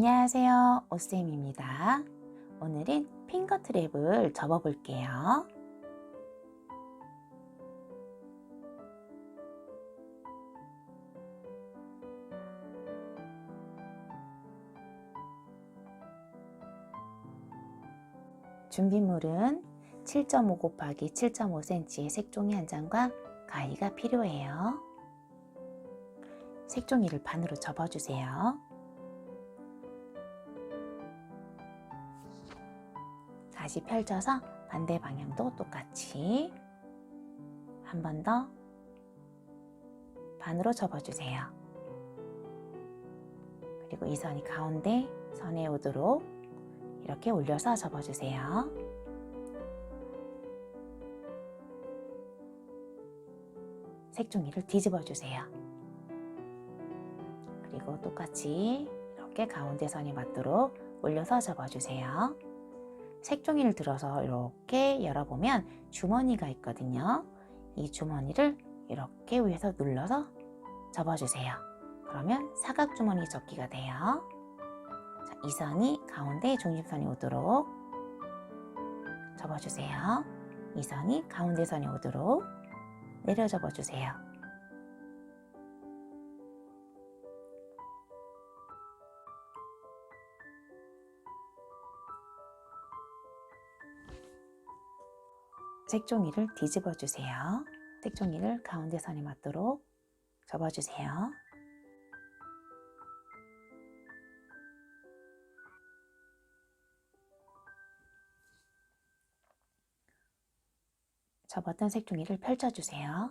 안녕하세요. 오쌤입니다. 오늘은 핑거 트랩을 접어 볼게요. 준비물은 7.5 곱하기 7.5cm의 색종이 한 장과 가위가 필요해요. 색종이를 반으로 접어주세요. 다시 펼쳐서 반대 방향도 똑같이 한 번 더 반으로 접어주세요. 그리고 이 선이 가운데 선에 오도록 이렇게 올려서 접어주세요. 색종이를 뒤집어 주세요. 그리고 똑같이 이렇게 가운데 선이 맞도록 올려서 접어주세요. 색종이를 들어서 이렇게 열어보면 주머니가 있거든요. 이 주머니를 이렇게 위에서 눌러서 접어주세요. 그러면 사각 주머니 접기가 돼요. 자, 이 선이 가운데 중심선이 오도록 접어주세요. 이 선이 가운데 선이 오도록 내려 접어주세요. 색종이를 뒤집어 주세요. 색종이를 가운데 선에 맞도록 접어주세요. 접었던 색종이를 펼쳐주세요.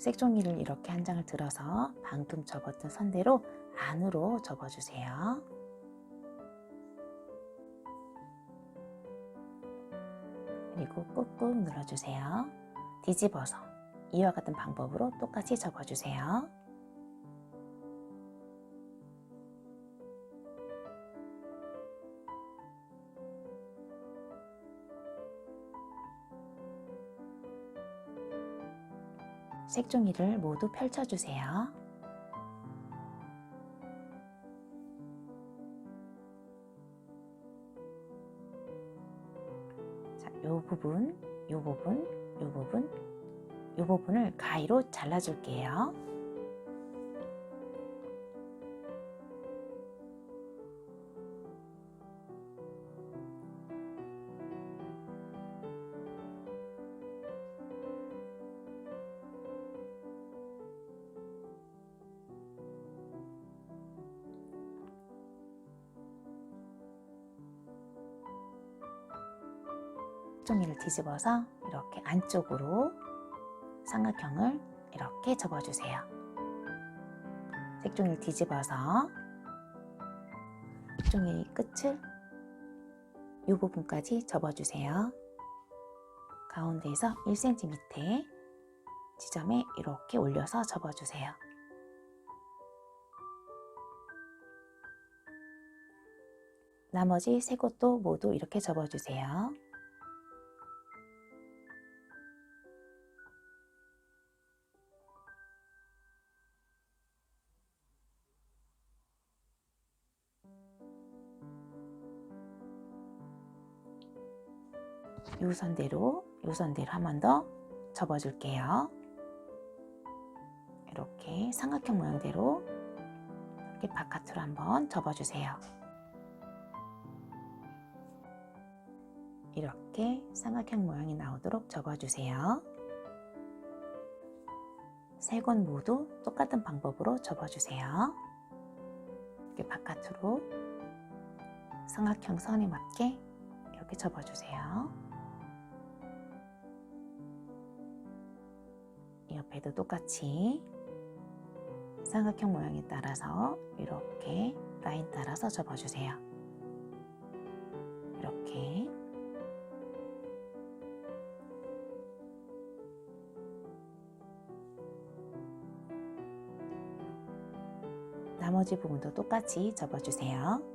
색종이를 이렇게 한 장을 들어서 방금 접었던 선대로 안으로 접어주세요. 그리고 꾹꾹 눌러주세요. 뒤집어서 이와 같은 방법으로 똑같이 접어주세요. 색종이를 모두 펼쳐주세요. 요 부분, 요 부분, 요 부분, 요 부분을 가위로 잘라줄게요. 종이를 뒤집어서 이렇게 안쪽으로 삼각형을 이렇게 접어주세요. 색종이를 뒤집어서 색종이 끝을 이 부분까지 접어주세요. 가운데에서 1cm 밑에 지점에 이렇게 올려서 접어주세요. 나머지 세 곳도 모두 이렇게 접어주세요. 요 선대로 요 선대로 한 번 더 접어줄게요. 이렇게 삼각형 모양대로 이렇게 바깥으로 한번 접어주세요. 이렇게 삼각형 모양이 나오도록 접어주세요. 세곳 모두 똑같은 방법으로 접어주세요. 이렇게 바깥으로 삼각형 선에 맞게 이렇게 접어주세요. 옆에도 똑같이 삼각형 모양에 따라서 이렇게 라인 따라서 접어주세요. 이렇게 나머지 부분도 똑같이 접어주세요.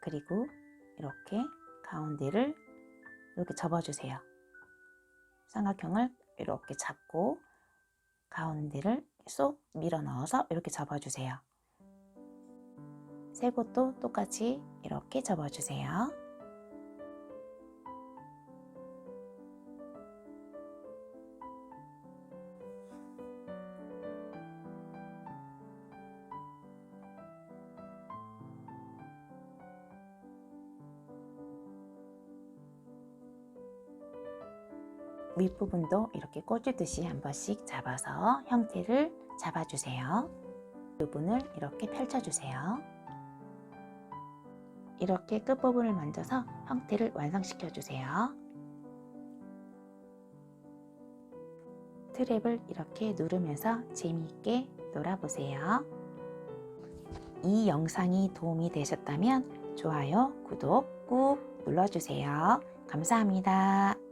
그리고 이렇게 가운데를 이렇게 접어주세요. 삼각형을 이렇게 잡고 가운데를 쏙 밀어 넣어서 이렇게 접어주세요. 세 곳도 똑같이 이렇게 접어주세요. 윗부분도 이렇게 꽂주듯이 한 번씩 잡아서 형태를 잡아주세요. 부분을 이렇게 펼쳐주세요. 이렇게 끝부분을 만져서 형태를 완성시켜 주세요. 트랩을 이렇게 누르면서 재미있게 놀아보세요. 이 영상이 도움이 되셨다면 좋아요, 구독 꾹 눌러주세요. 감사합니다.